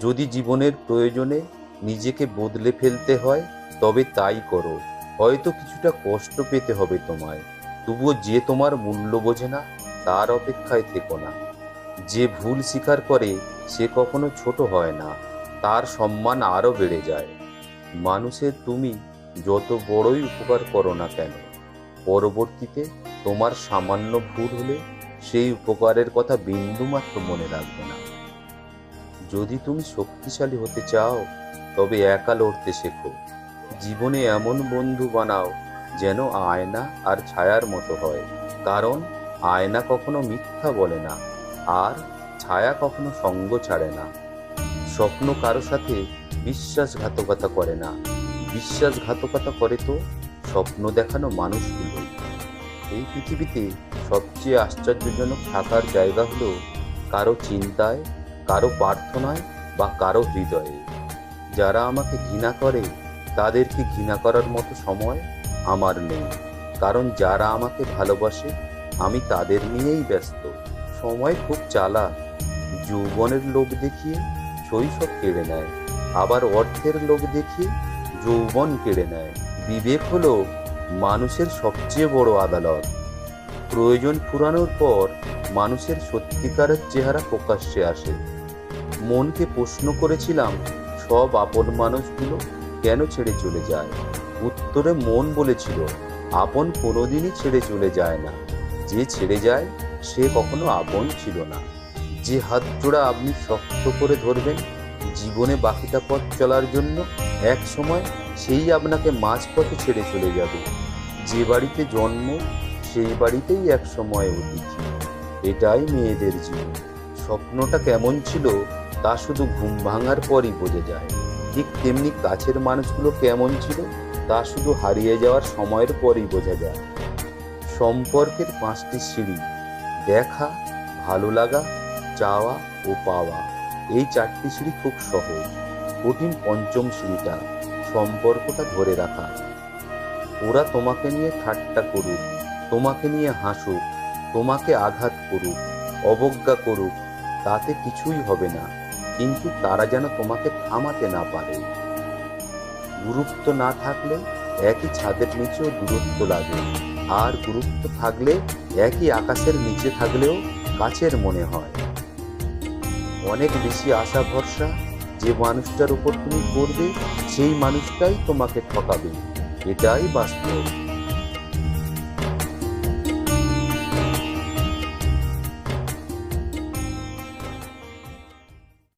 যদি জীবনের প্রয়োজনে নিজেকে বদলে ফেলতে হয়, তবে তাই করো। হয়তো কিছুটা কষ্ট পেতে হবে তোমায়, তবুও যে তোমার মূল্য বোঝে না, তার অপেক্ষায় থেকো না। যে ভুল স্বীকার করে, সে কখনো ছোট হয় না, তার সম্মান আরও বেড়ে যায়। মানুষের তুমি যত বড়ই উপকার করো না কেন, পরবর্তীতে তোমার সামান্য ভুল হলে সেই উপকারের কথা বিন্দুমাত্র মনে রাখবে না। যদি তুমি শক্তিশালী হতে চাও, তবে একা লড়তে শেখো। জীবনে এমন বন্ধু বানাও যেন আয়না আর ছায়ার মতো হয়। কারণ আয়না কখনো মিথ্যা বলে না, আর ছায়া কখনো সঙ্গ ছাড়ে না। স্বপ্ন কারও সাথে বিশ্বাসঘাতকতা করে না। বিশ্বাসঘাতকতা করে তো স্বপ্ন দেখানো মানুষগুলো। এই পৃথিবীতে সবচেয়ে আশ্চর্যজনক থাকার জায়গা হলো কারও চিন্তায় কারও প্রার্থনায় বা কারও হৃদয়ে। যারা আমাকে ঘৃণা করে তাদেরকে ঘৃণা করার মতো সময় আমার নেই। কারণ যারা আমাকে ভালোবাসে, আমি তাদের নিয়েই ব্যস্ত। সময় খুব চালাক, যৌবনের লোক দেখিয়ে শৈশব কেড়ে নেয়। আবার অর্থের লোক দেখিয়ে যৌবন কেড়ে নেয়। বিবেক হলো মানুষের সবচেয়ে বড় আদালত। প্রয়োজন ফুরানোর পর মানুষের সত্যিকারের চেহারা প্রকাশ্যে আসে। মনকে প্রশ্ন করেছিলাম, সব আপন মানুষগুলো কেন ছেড়ে চলে যায়? উত্তরে মন বলেছিল, আপন কোনোদিনই ছেড়ে চলে যায় না। যে ছেড়ে যায়, সে কখনো আপন ছিল না। যে হাত জোড়া আপনি শক্ত করে ধরবেন, জীবনে বাকিটা পথ চলার জন্য এক সময় সেই আপনাকে মাঝপথে ছেড়ে চলে যাবে। যে বাড়িতে জন্ম, সেই বাড়িতেই এক সময় অতিথি এটাই মেয়েদের জীবন। স্বপ্নটা কেমন ছিল তা শুধু ঘুম ভাঙার পরই বোঝা যায়। ঠিক তেমনি কাছের মানুষগুলো কেমন ছিল, তা শুধু হারিয়ে যাওয়ার সময়ের পরই বোঝা যায়। সম্পর্কের পাঁচটি সিঁড়ি, দেখা, ভালো লাগা, চাওয়া ও পাওয়া, এই চারটি সিঁড়ি খুব সহজ। কঠিন পঞ্চম সিঁড়িটা, সম্পর্কটা ধরে রাখা। ওরা তোমাকে নিয়ে ঠাট্টা করুক, তোমাকে নিয়ে হাসুক, তোমাকে আঘাত করুক, অবজ্ঞা করুক, তাতে কিছুই হবে না। কিন্তু তারা যেন তোমাকে থামাতে না পারে। গুরুত্ব না থাকলে একই ছাদের নিচেও দূরত্ব লাগে, আর গুরুত্ব থাকলে একই আকাশের নিচে থাকলেও কাছের মনে হয়। অনেক বেশি আশা ভরসা যে মানুষটার উপর তুমি করবে সেই মানুষটাই তোমাকে ঠকাবে। এটাই বাস্তব।